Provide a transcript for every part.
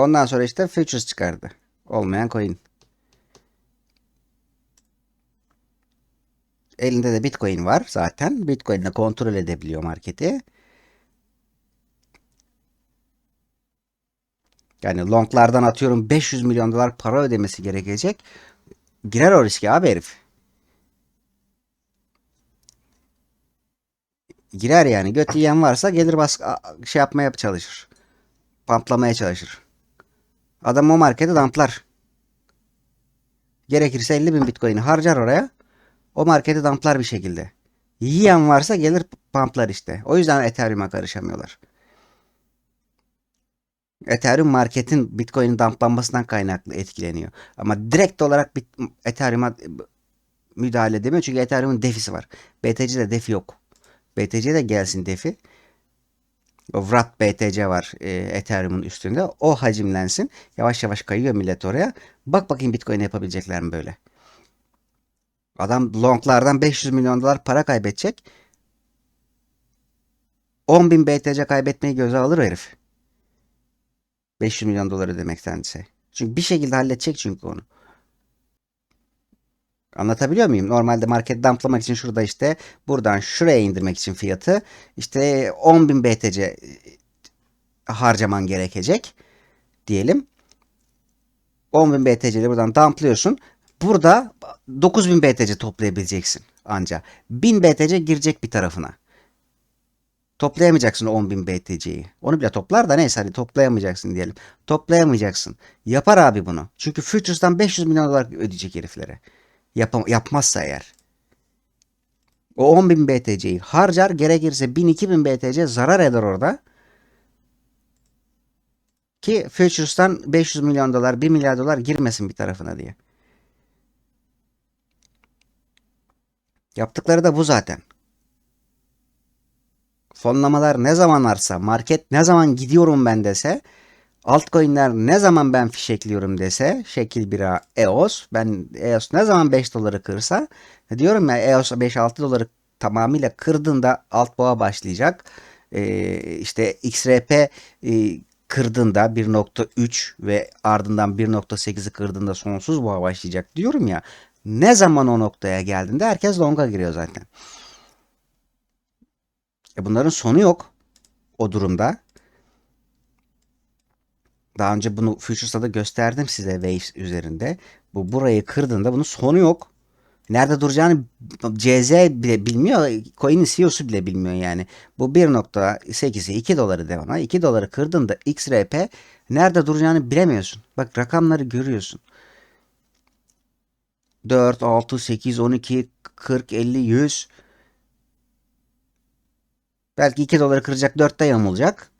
Ondan sonra işte futures çıkardı. Olmayan coin. Elinde de Bitcoin var zaten. Bitcoin'le kontrol edebiliyor marketi. Yani longlardan atıyorum 500 milyon dolar para ödemesi gerekecek. Girer o riske abi herif. Girer yani. Göt yiyen varsa gelir bas şey yapmaya çalışır. Pamplamaya çalışır. Adam o markete damplar. Gerekirse 50 bin bitcoin'i harcar oraya. O marketi damplar bir şekilde. Yiyen varsa gelir pamplar işte. O yüzden Ethereum'a karışamıyorlar. Ethereum marketin Bitcoin'in damplanmasından kaynaklı etkileniyor. Ama direkt olarak Ethereum'a müdahale edemiyor. Çünkü Ethereum'un defisi var. BTC'de defi yok. BTC'de gelsin defi. O Wrath BTC var e, Ethereum'un üstünde. O hacimlensin. Yavaş yavaş kayıyor millet oraya. Bak bakayım Bitcoin yapabilecekler mi böyle? Adam longlardan 500 milyon dolar para kaybedecek. 10 bin BTC kaybetmeyi göze alır herif. 500 milyon dolar ödemektense. Çünkü bir şekilde halledecek çünkü onu. Anlatabiliyor muyum? Normalde market dumplamak için şurada işte buradan şuraya indirmek için fiyatı işte 10.000 BTC harcaman gerekecek diyelim. 10.000 BTC'li buradan dumplıyorsun. Burada 9.000 BTC toplayabileceksin anca. 1000 BTC girecek bir tarafına. Toplayamayacaksın 10.000 BTC'yi. Onu bile toplar da neyse hadi toplayamayacaksın diyelim. Toplayamayacaksın. Yapar abi bunu. Çünkü Futures'tan 500 milyon dolar ödeyecek heriflere. Yapam yapmazsa eğer. O 10.000 BTC'yi harcar gerekirse 1000-2000 BTC zarar eder orada. Ki Futures'tan 500 milyon dolar 1 milyar dolar girmesin bir tarafına diye. Yaptıkları da bu zaten. Fonlamalar ne zaman artsa, market ne zaman gidiyorum ben dese, altcoin'ler ne zaman ben fişekliyorum dese, şekil 1A EOS, ben EOS ne zaman 5 doları kırsa, diyorum ya EOS 5-6 doları tamamıyla kırdığında alt boğa başlayacak. Ee, işte XRP e, kırdığında 1.3 ve ardından 1.8'i kırdığında sonsuz boğa başlayacak diyorum ya. Ne zaman o noktaya geldiğinde herkes longa giriyor zaten. E bunların sonu yok o durumda. Daha önce bunu Futures'ta da gösterdim size Waves üzerinde. Bu burayı kırdığında bunun sonu yok. Nerede duracağını CZ bile bilmiyor. Coin'in CEO'su bile bilmiyor yani. Bu 1.8'i 2 doları de ona. 2 doları kırdığında XRP nerede duracağını bilemiyorsun. Bak rakamları görüyorsun. 4, 6, 8, 12, 40, 50, 100. Belki 2 doları kıracak 4'te yamulacak.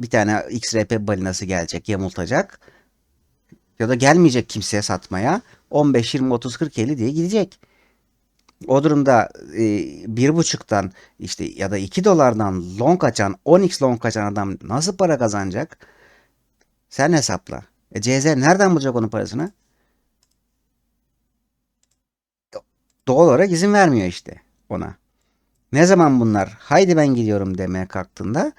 Bir tane XRP balinası gelecek yamultacak. Ya da gelmeyecek kimseye satmaya. 15, 20, 30, 40, 50 diye gidecek. O durumda e, 1.5'tan işte ya da 2 dolardan long açan 10x long açan adam nasıl para kazanacak? Sen hesapla. E, CZ nereden bulacak onun parasını? Doğal olarak izin vermiyor işte ona. Ne zaman bunlar haydi ben gidiyorum demeye kalktığında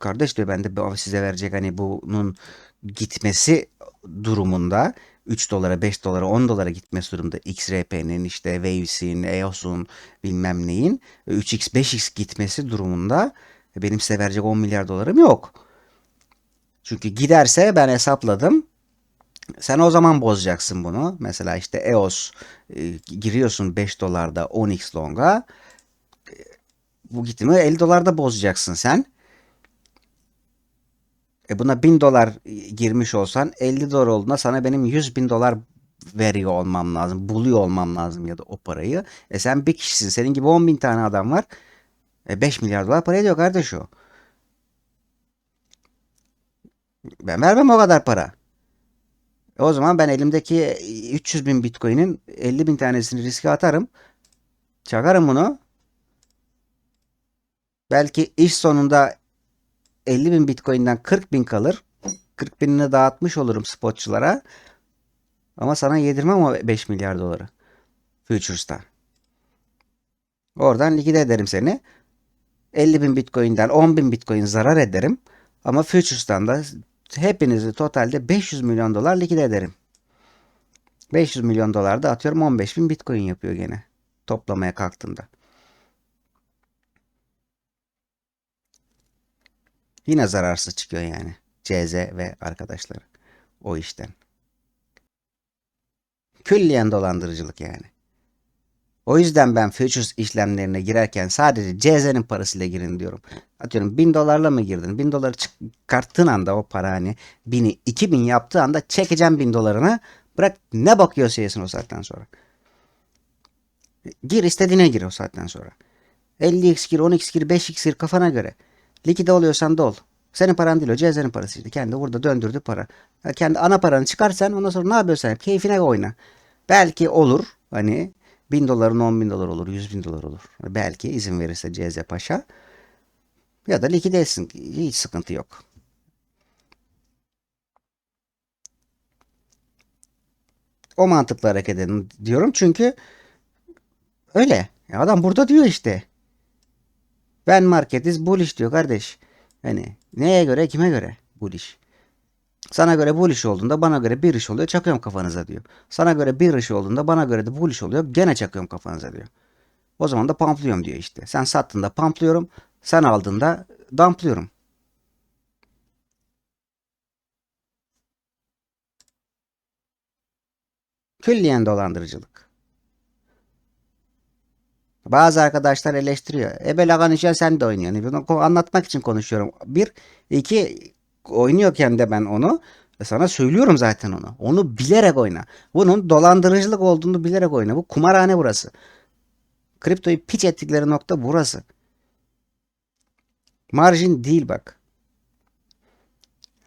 kardeş diyor ben de size verecek hani bunun gitmesi durumunda 3 dolara 5 dolara 10 dolara gitmesi durumunda XRP'nin işte Waves'in EOS'un bilmem neyin 3x 5x gitmesi durumunda benim size verecek 10 milyar dolarım yok. Çünkü giderse ben hesapladım sen o zaman bozacaksın bunu. Mesela işte EOS e, giriyorsun 5 dolarda 10x longa. E, bu gitimi 50 dolarda bozacaksın sen. E buna 1000 dolar girmiş olsan 50 dolar olduğunda sana benim 100 bin dolar veriyor olmam lazım. Buluyor olmam lazım ya da o parayı. E sen bir kişisin. Senin gibi 10 bin tane adam var. E 5 milyar dolar para ediyor kardeş o. Ben vermem o kadar para. E o zaman ben elimdeki 300 bin bitcoin'in 50 bin tanesini riske atarım. Çakarım bunu. Belki iş sonunda 50 bin bitcoin'den 40 bin kalır. 40 binini dağıtmış olurum spotçulara. Ama sana yedirmem o 5 milyar doları. Futures'ta. Oradan likide ederim seni. 50 bin bitcoin'den 10 bin bitcoin zarar ederim. Ama Futures'tan da hepinizi totalde 500 milyon dolar likide ederim. 500 milyon dolar da atıyorum 15 bin bitcoin yapıyor gene. Toplamaya kalktığında. Yine zararsız çıkıyor yani. CZ ve arkadaşları o işten. Külliyen dolandırıcılık yani. O yüzden ben futures işlemlerine girerken sadece CZ'nin parasıyla girin diyorum. Atıyorum 1000 dolarla mı girdin? 1000 doları çıkarttığın anda o para hani 1000'i 2000 yaptığı anda çekeceğim 1000 dolarını. Bırak ne bakıyorsa yesin o saatten sonra. Gir istediğine gir o saatten sonra. 50x gir, 10x gir, 5x gir kafana göre. Likide oluyorsan da ol. Senin paran değil o CZ'nin parasıydı. Kendi burada döndürdü para. Ya kendi ana paranı çıkarsan ondan sonra ne yapıyorsan yap. Keyfine oyna. Belki olur. Hani 1000 doların 10 bin dolar olur. 100 bin dolar olur. Belki izin verirse CZ Paşa. Ya da likide etsin. Hiç sıkıntı yok. O mantıkla hareket edin diyorum. Çünkü öyle. Ya adam burada diyor işte. Ben marketiz bullish diyor kardeş. Hani neye göre kime göre bullish. Sana göre bullish olduğunda bana göre bir iş oluyor çakıyorum kafanıza diyor. Sana göre bir iş olduğunda bana göre de bullish oluyor gene çakıyorum kafanıza diyor. O zaman da pamplıyorum diyor işte. Sen sattığında pamplıyorum. Sen aldığında damplıyorum. Külliyen dolandırıcılık. Bazı arkadaşlar eleştiriyor. Ebe Laganişen sen de oynuyorsun. Bunu anlatmak için konuşuyorum. Bir, iki oynuyorken de ben onu e, sana söylüyorum zaten onu. Onu bilerek oyna. Bunun dolandırıcılık olduğunu bilerek oyna. Bu kumarhane burası. Kriptoyu piç ettikleri nokta burası. Marjin değil bak.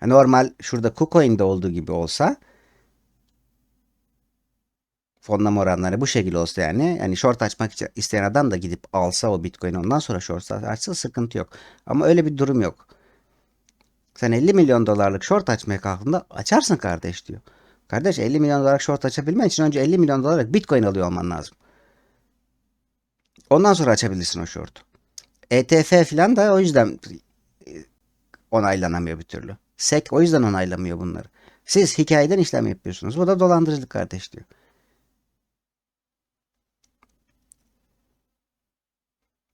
Normal şurada KuCoin'de olduğu gibi olsa fonlama oranları bu şekilde olsa yani yani short açmak isteyen adam da gidip alsa o bitcoin ondan sonra short açsa sıkıntı yok. Ama öyle bir durum yok. Sen 50 milyon dolarlık short açmaya kalktığında açarsın kardeş diyor. Kardeş 50 milyon dolarlık short açabilmen için önce 50 milyon dolarlık bitcoin alıyor olman lazım. Ondan sonra açabilirsin o short'u. ETF falan da o yüzden e, onaylanamıyor bir türlü. SEC o yüzden onaylamıyor bunları. Siz hikayeden işlem yapıyorsunuz. Bu da dolandırıcılık kardeş diyor.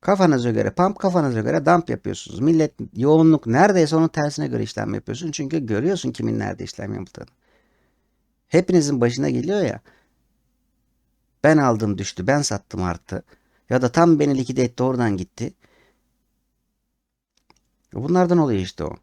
Kafanıza göre pump, kafanıza göre dump yapıyorsunuz. Millet yoğunluk neredeyse onun tersine göre işlem yapıyorsun. Çünkü görüyorsun kimin nerede işlem yaptığını. Hepinizin başına geliyor ya. Ben aldım düştü, ben sattım arttı. Ya da tam beni likide etti oradan gitti. Bunlardan oluyor işte o.